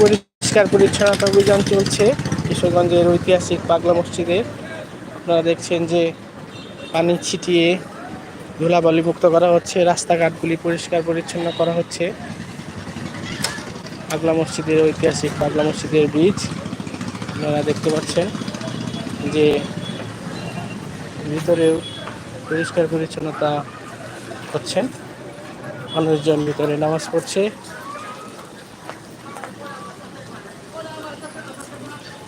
পরিষ্কার পরিচ্ছন্নতা অভিযান চলছে। কিশোরগঞ্জের ঐতিহাসিক পাগলা মসজিদে আপনারা দেখছেন যে পানি ছিটিয়ে ধুলাবালি মুক্ত করা হচ্ছে, রাস্তাঘাটগুলি পরিষ্কার পরিচ্ছন্ন করা হচ্ছে। পাগলা মসজিদের ঐতিহাসিক পাগলা মসজিদের ব্রিজ, আপনারা দেখতে পাচ্ছেন যে ভিতরেও পরিষ্কার পরিচ্ছন্নতা হচ্ছেন মানুষজন ভিতরে নামাজ পড়ছে।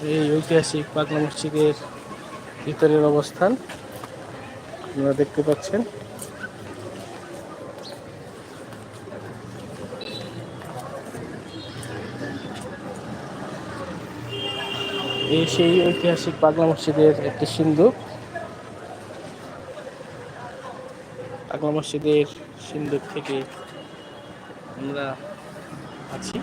এই ঐতিহাসিক পাগলা মসজিদের ভিতরের অবস্থান। আপনারা দেখতে পাচ্ছেন। এই সেই ঐতিহাসিক পাগলা মসজিদের একটি সিন্ধু। পাগলা মসজিদের সিন্ধুক থেকে আমরা আছি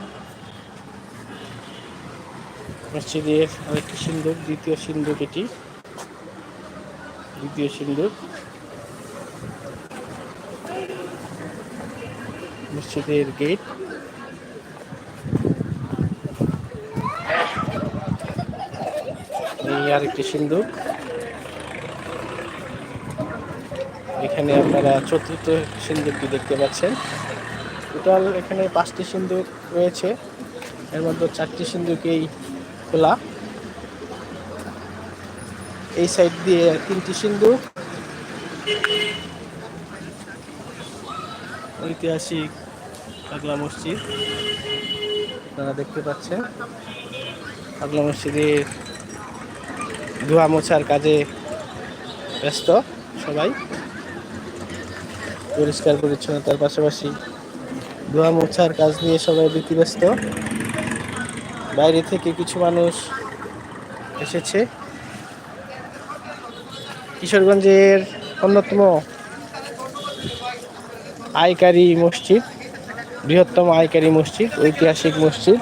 মসজিদের আরেকটি সিন্ধুক দ্বিতীয় সিন্ধুক এটি। দ্বিতীয় সিন্ধুক মসজিদের গেট। আরেকটি সিন্ধুক এখানে আপনারা চতুর্থ সিন্ধুকটি দেখতে পাচ্ছেন। টোটাল এখানে পাঁচটি সিন্ধুক রয়েছে। এর মধ্যে চারটি সিন্ধুকেই খোলা। এই সাইড দিয়ে তিনটি সিন্ধু ঐতিহাসিক পাগলা মসজিদ। আপনারা দেখতে পাচ্ছেন। পাগলা মসজিদের ধোয়া মোছার কাজে ব্যস্ত সবাই। পরিষ্কার পরিচ্ছন্নতার পাশাপাশি ধোয়া মোছার কাজ নিয়ে সবাই ব্যতিব্যস্ত বাইরে থেকে কিছু মানুষ এসেছে। কিশোরগঞ্জের অন্যতম আইকারি মসজিদ, বৃহত্তম আইকারি মসজিদ, ঐতিহাসিক মসজিদ।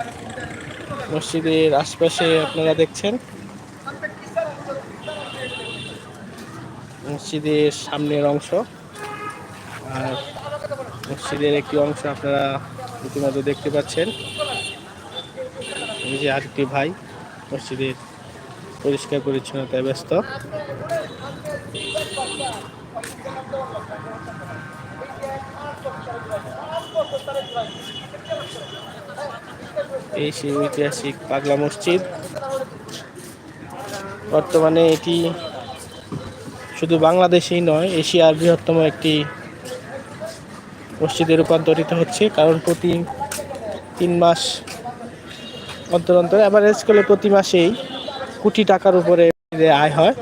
মসজিদের আশপাশে আপনারা দেখছেন। মসজিদের সামনের অংশ। আর মসজিদের একটি অংশ আপনারা ইতিমধ্যে দেখতে পাচ্ছেন। যে আরেকটি ভাই মসজিদের পরিষ্কার, পরিচ্ছন্নতায় ব্যস্ত। এই সেই ঐতিহাসিক পাগলা মসজিদ। বর্তমানে এটি শুধু বাংলাদেশেই নয়, এশিয়ার বৃহত্তম একটি মসজিদে রূপান্তরিত হচ্ছে, কারণ প্রতি তিন মাস অন্তর অন্তর। অ্যাভারেজ করলে প্রতি মাসেই কোটি টাকার উপরে আয় হয়।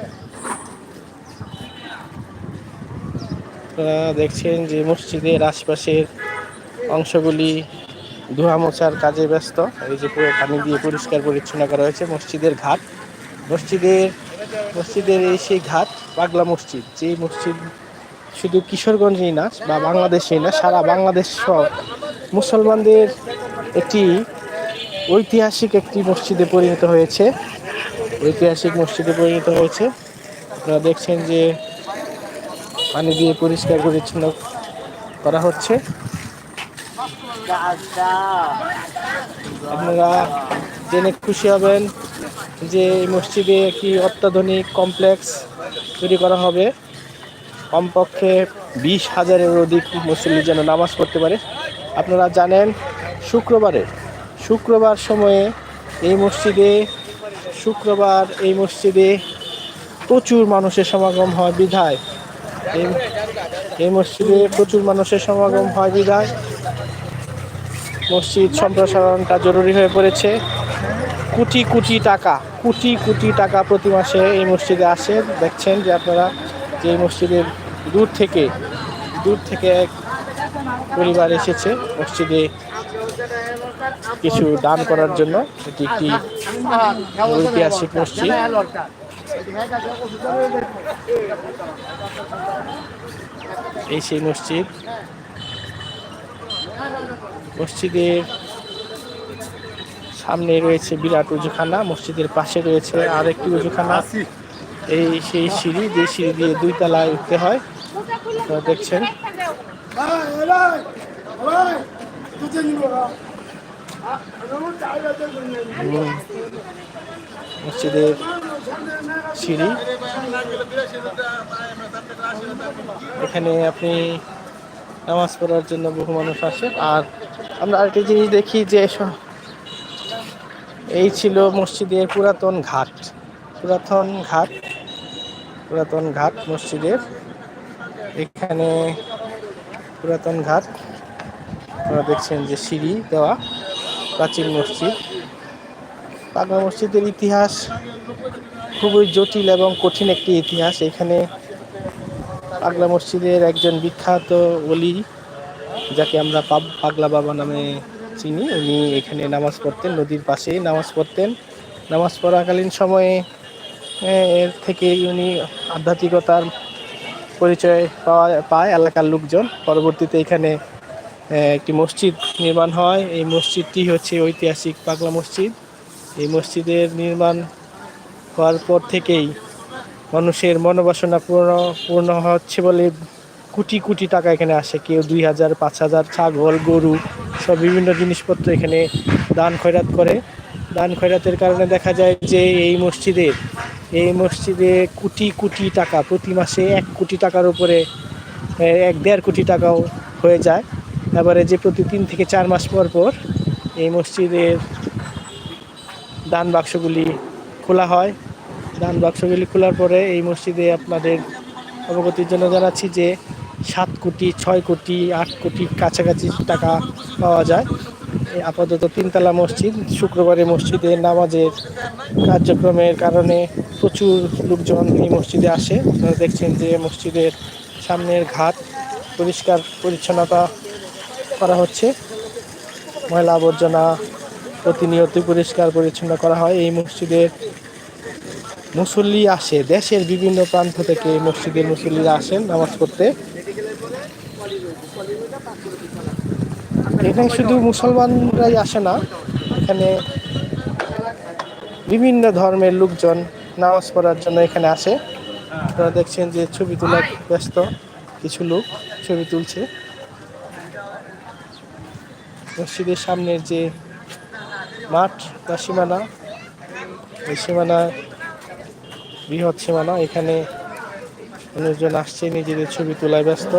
আপনারা দেখছেন যে মসজিদের আশপাশের অংশগুলি ধোয়া মোছার কাজে ব্যস্ত। এই যে পুরো পানি দিয়ে পরিষ্কার পরিচ্ছন্ন করা হয়েছে মসজিদের ঘাট। মসজিদের মসজিদের এই সেই ঘাট, পাগলা মসজিদ। যে মসজিদ শুধু কিশোরগঞ্জেই না, বা বাংলাদেশেই না, সারা বাংলাদেশ সব মুসলমানদের একটি ঐতিহাসিক একটি মসজিদে পরিণত হয়েছে। ঐতিহাসিক মসজিদে পরিণত হয়েছে। আপনারা দেখছেন যে পানি দিয়ে পরিষ্কার পরিচ্ছন্ন করা হচ্ছে। আপনারা জেনে খুশি হবেন যে এই মসজিদে একটি অত্যাধুনিক কমপ্লেক্স তৈরি করা হবে। কমপক্ষে বিশ হাজারের অধিক মুসল্লি যেন নামাজ পড়তে পারে। আপনারা জানেন, শুক্রবারে শুক্রবার সময়ে এই মসজিদে, শুক্রবার এই মসজিদে প্রচুর মানুষের সমাগম হয় বিধায়। এই মসজিদে প্রচুর মানুষের সমাগম হয় বিধায়। মসজিদ সম্প্রসারণটা জরুরি হয়ে পড়েছে। কোটি কোটি টাকা, কোটি কোটি টাকা প্রতি মাসে এই মসজিদে আসে। দেখছেন যে আপনারা যে এই মসজিদের দূর থেকে দূর থেকে এক পরিবার এসেছে মসজিদে কিছু দান করার জন্য এটি একটি ঐতিহাসিক মসজিদ। এই সেই মসজিদ। মসজিদের সামনে রয়েছে বিরাট উজুখানা, মসজিদের পাশে রয়েছে আরেকটি উজুখানা। এই সেই সিঁড়ি, যে সিঁড়ি দিয়ে দুই তলায় উঠতে হয় দেখছেন। মসজিদের সিঁড়ি। এখানে আপনি নামাজ পড়ার জন্য বহু মানুষ আসে। আর আমরা আরেকটি জিনিস দেখি যে এই ছিল মসজিদের পুরাতন ঘাট। পুরাতন ঘাট পুরাতন ঘাট মসজিদের। এখানে পুরাতন ঘাট। আপনারা দেখছেন যে সিঁড়ি দেওয়া। প্রাচীন মসজিদ। পাগলা মসজিদের ইতিহাস খুবই জটিল এবং কঠিন একটি ইতিহাস। এখানে পাগলা মসজিদের একজন বিখ্যাত অলি যাকে আমরা পাগলা বাবা নামে চিনি, উনি এখানে নামাজ পড়তেন, নদীর পাশেই নামাজ পড়তেন। নামাজ পড়াকালীন সময়ে এর থেকে উনি আধ্যাত্মিকতার পরিচয় পাওয়া পায় এলাকার লোকজন। পরবর্তীতে এখানে একটি মসজিদ নির্মাণ হয়। এই মসজিদটি হচ্ছে ঐতিহাসিক পাগলা মসজিদ। এই মসজিদের নির্মাণ হওয়ার পর থেকেই মানুষের মনোবাসনা পূর্ণ পূর্ণ হচ্ছে বলে কোটি কোটি টাকা এখানে আসে। কেউ দুই হাজার, পাঁচ হাজার, ছাগল, গরু সব বিভিন্ন জিনিসপত্র এখানে দান, খয়রাত করে। দান, খয়রাতের কারণে দেখা যায় যে এই মসজিদে এই মসজিদে কোটি কোটি টাকা প্রতি মাসে এক কোটি টাকার উপরে এক দেড় কোটি টাকাও হয়ে যায়। যে প্রতি তিন থেকে চার মাস পর পর এই মসজিদের দান বাক্সগুলি খোলা হয়। দান বাক্সগুলি খোলার পরে এই মসজিদে আপনাদের অবগতির জন্য জানাচ্ছি যে সাত কোটি, ছয় কোটি, আট কোটি কাছাকাছি টাকা পাওয়া যায়। এই আপাতত তিনতলা মসজিদ শুক্রবারে মসজিদে নামাজের কার্যক্রমের কারণে প্রচুর লোকজন এই মসজিদে আসে। আপনারা দেখছেন যে মসজিদের সামনের ঘাট, পরিষ্কার পরিচ্ছন্নতা করা হচ্ছে। ময়লা আবর্জনা প্রতিনিয়ত পরিষ্কার পরিচ্ছন্ন করা হয়। এই মসজিদের মুসল্লি আসে, দেশের বিভিন্ন প্রান্ত থেকে এই মসজিদের মুসল্লিরা আসেন নামাজ পড়তে। এখানে শুধু মুসলমানরাই আসে না, এখানে বিভিন্ন ধর্মের লোকজন নামাজ পড়ার জন্য এখানে আসে। আপনারা দেখছেন যে ছবি তোলার ব্যস্ত কিছু লোক ছবি তুলছে। মসজিদের সামনের যে মাঠ বা সীমানা, এই সীমানা, বৃহৎ সীমানা। এখানে মানুষজন আসছে, নিজেদের ছবি তোলায় ব্যস্ত।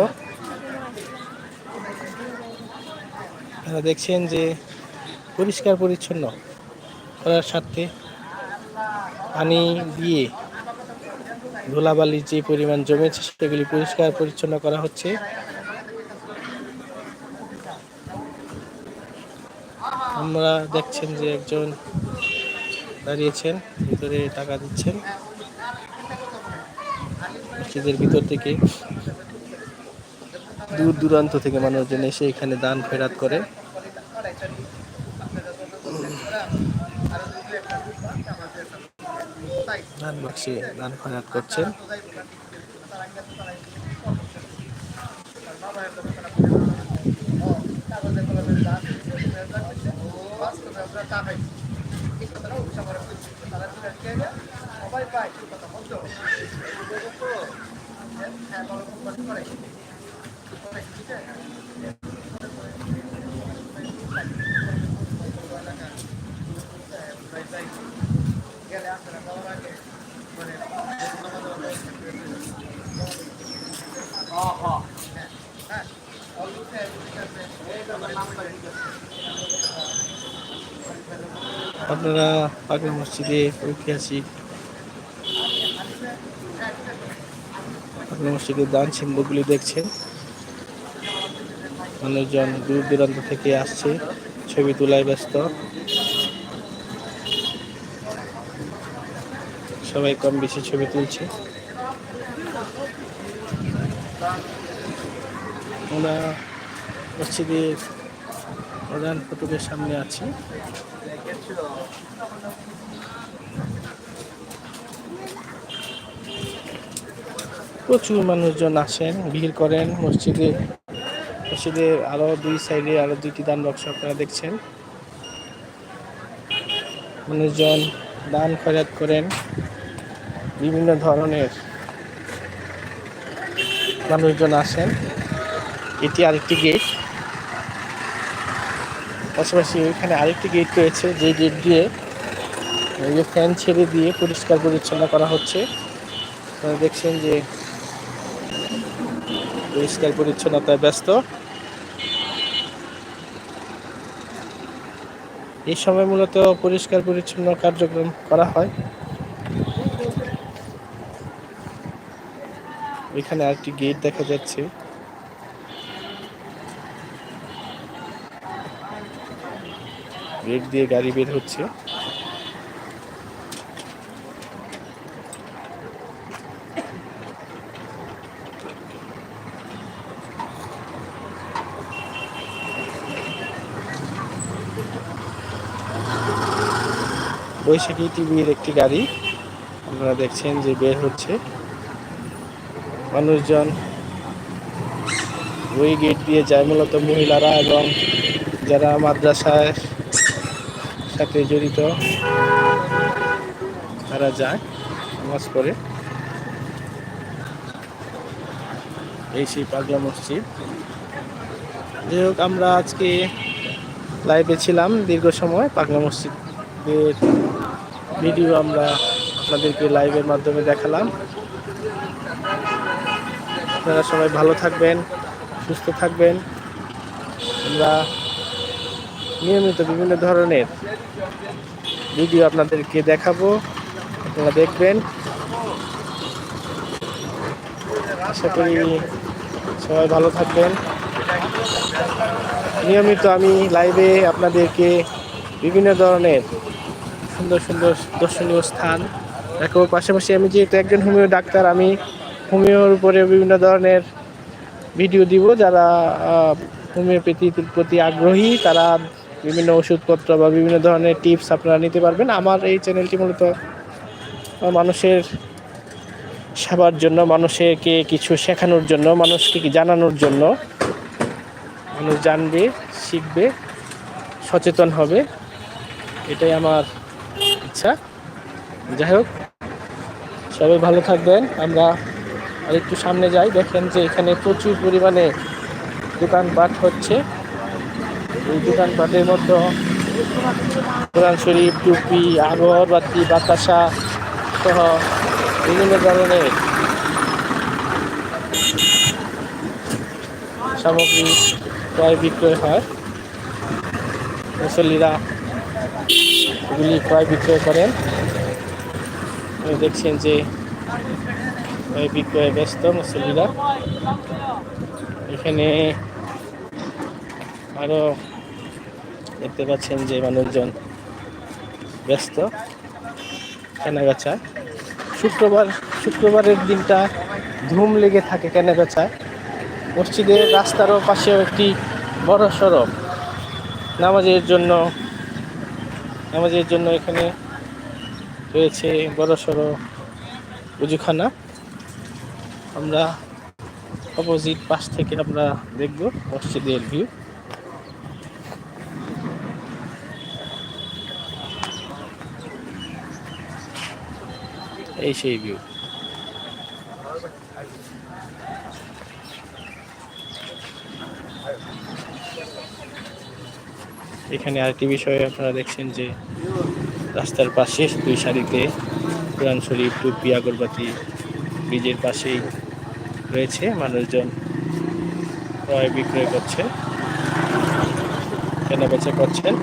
দেখছেন যে পরিষ্কার পরিচ্ছন্ন করার সাথে পানি দিয়ে ধুলাবালির যে পরিমাণ জমেছে, সেগুলি পরিষ্কার পরিচ্ছন্ন করা হচ্ছে। আমরা দেখছেন যে একজন দাঁড়িয়েছেন, ভিতরে টাকা দিচ্ছেন। মসজিদের ভিতর থেকে দূর দূরান্ত থেকে মানুষজন এসে এখানে দান ফেরাত করে। দান বাক্সে দান ফেরাত করছেন। বাস্তবে আমরা এই কথাটা অবশ্য আমরা তারা তো আজকে সবাই পায় এই কথা বলতে। হবে হ্যাঁ করে ঠিক আছে আপনারা পাগলা মসজিদে ঐতিহাসিক পাগলা মসজিদের দান চিহ্নগুলি দেখছেন। মানুষজন দূর দূরান্ত থেকে আসছে, ছবি তোলায় ব্যস্ত। সবাই কম বেশি ছবি তুলছে। আমরা মসজিদের প্রধান ফটকের সামনে আছি। প্রচুর মানুষজন আসেন, ভিড় করেন। মসজিদে, মসজিদের আরও দুই সাইডে আরও দুইটি দান বাক্স আপনারা দেখছেন। মানুষজন দান খয়রাত করেন। বিভিন্ন ধরনের মানুষজন আসেন। এটি আরেকটি গেট। পাশাপাশি এখানে আরেকটি গেট রয়েছে। যে গেট দিয়ে যে ফ্যান ছেড়ে দিয়ে পরিষ্কার পরিচ্ছন্ন করা হচ্ছে। দেখছেন যে পরিষ্কার, পরিচ্ছন্নতায় ব্যস্ত। এই সময় মূলত পরিষ্কার, পরিচ্ছন্ন কার্যক্রম করা হয়। এখানে আরেকটি গেট দেখা যাচ্ছে। গেট দিয়ে গাড়ি বের হচ্ছে। বৈশাখী টিভির একটি গাড়ি। আপনারা দেখছেন যে বের হচ্ছে। মানুষজন ওই গেট দিয়ে যায়, মূলত মহিলারা এবং যারা মাদ্রাসায় সাথে জড়িত, তারা যায় নামাজ পড়ে। এই সেই পাগলা মসজিদ। যাই হোক, আমরা আজকে লাইভে ছিলাম দীর্ঘ সময় পাগলা মসজিদের ভিডিও আমরা আপনাদেরকে লাইভের মাধ্যমে দেখালাম। আপনারা সবাই ভালো থাকবেন, সুস্থ থাকবেন। আমরা নিয়মিত বিভিন্ন ধরনের ভিডিও আপনাদেরকে দেখাবো, আপনারা দেখবেন। আশা করি সবাই ভালো থাকবেন। নিয়মিত আমি লাইভে আপনাদেরকে বিভিন্ন ধরনের সুন্দর সুন্দর দর্শনীয় স্থান। দেখাবো পাশাপাশি আমি যেহেতু একজন হোমিও ডাক্তার, আমি হোমিওর উপরে বিভিন্ন ধরনের ভিডিও দিব। যারা হোমিওপ্যাথির প্রতি আগ্রহী, তারা বিভিন্ন ওষুধপত্র বা বিভিন্ন ধরনের টিপস আপনারা নিতে পারবেন। আমার এই চ্যানেলটি মূলত মানুষের সেবার জন্য, মানুষকে কিছু শেখানোর জন্য, মানুষকে জানানোর জন্য। মানুষ জানবে, শিখবে, সচেতন হবে। এটাই আমার ইচ্ছা যাই হোক, সবাই ভালো থাকবেন। আমরা আর একটু সামনে যাই, দেখেন যে এখানে প্রচুর পরিমাণে দোকানপাট হচ্ছে। এই দোকানপাটের মধ্যে কোরআন শরীফ, টুপি আগরবাতি বাতাসা সহ বিভিন্ন ধরনের সামগ্রী ক্রয় বিক্রয় হয়। মুসল্লিরা এগুলি ক্রয় বিক্রয় করেন। দেখছেন যে, ক্রয় বিক্রয়ে ব্যস্ত মুসল্লিরা। এখানে আরও দেখতে পাচ্ছেন যে, মানুষজন ব্যস্ত। কেনাবেচা। শুক্রবার, শুক্রবারের দিনটা ধুম লেগে থাকে কেনাবেচায় মসজিদের রাস্তারও পাশেও একটি বড় সড়ক। নামাজের জন্য নামাজের জন্য এখানে রয়েছে বড় সড়ো উজুখানা। আমরা অপোজিট পাশ থেকে আমরা দেখব মসজিদের ভিউ এই সেই ভিউ এখানে আরেকটি বিষয় আপনারা দেখছেন যে রাস্তার পাশে দুই সারিতে কোরআন শরীফ, টুপি, আগরবাতি ব্রিজের পাশেই রয়েছে। মানুষজন ক্রয় বিক্রয় করছে, কেনা বেচা করছেন।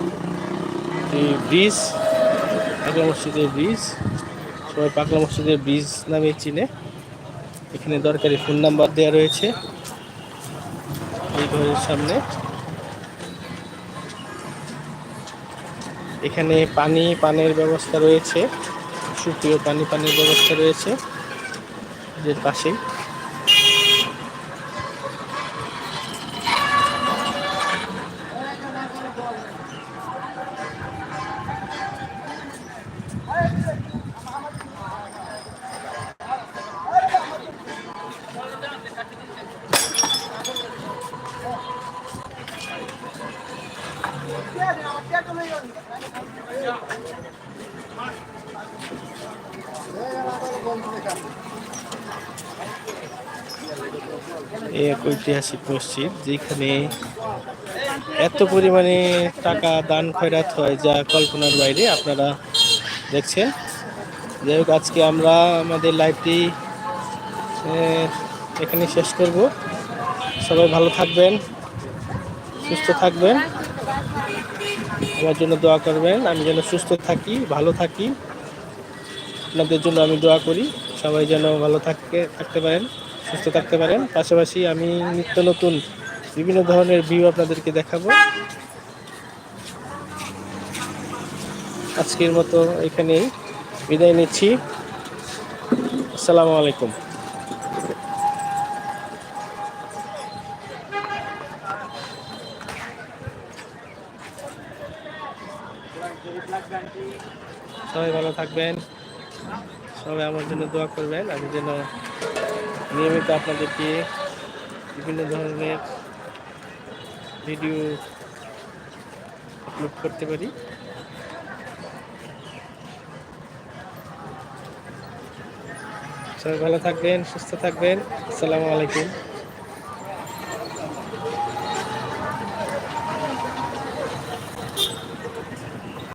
এই ব্রিজ, পাগলা মসজিদের ব্রিজ, সবাই পাগলা মসজিদের ব্রিজ নামে চিনে। এখানে দরকারি ফোন নাম্বার দেওয়া রয়েছে এই ঘরের সামনে। এখানে পানি পানের ব্যবস্থা রয়েছে। সুপ্রিয় পানি পানির ব্যবস্থা রয়েছে। এর পাশেই। এক ঐতিহাসিক মসজিদ যেখানে এত পরিমাণে টাকা দান খয়রাত হয় যা কল্পনার বাইরে আপনারা দেখছেন। যাই হোক, আজকে আমরা আমাদের লাইভটি এখানে শেষ করব। সবাই ভালো থাকবেন, সুস্থ থাকবেন। আমার জন্য দোয়া করবেন। আমি যেন সুস্থ থাকি, ভালো থাকি। আপনাদের জন্য আমি দোয়া করি। সবাই যেন ভালো থাকতে থাকতে পারেন, সুস্থ থাকতে পারেন। পাশাপাশি আমি নিত্য নতুন বিভিন্ন ধরনের ভিউ আপনাদেরকে দেখাবো। আজকের মতো এখানেই বিদায় নিচ্ছি। আসসালামু আলাইকুম। সবাই ভালো থাকবেন। সবাই আমার জন্য দোয়া করবেন। আমি যেন নিয়মিত আপনাদেরকে বিভিন্ন ধরনের ভিডিও আপলোড করতে পারি। সবাই ভালো থাকবেন, সুস্থ থাকবেন। আসসালামু আলাইকুম।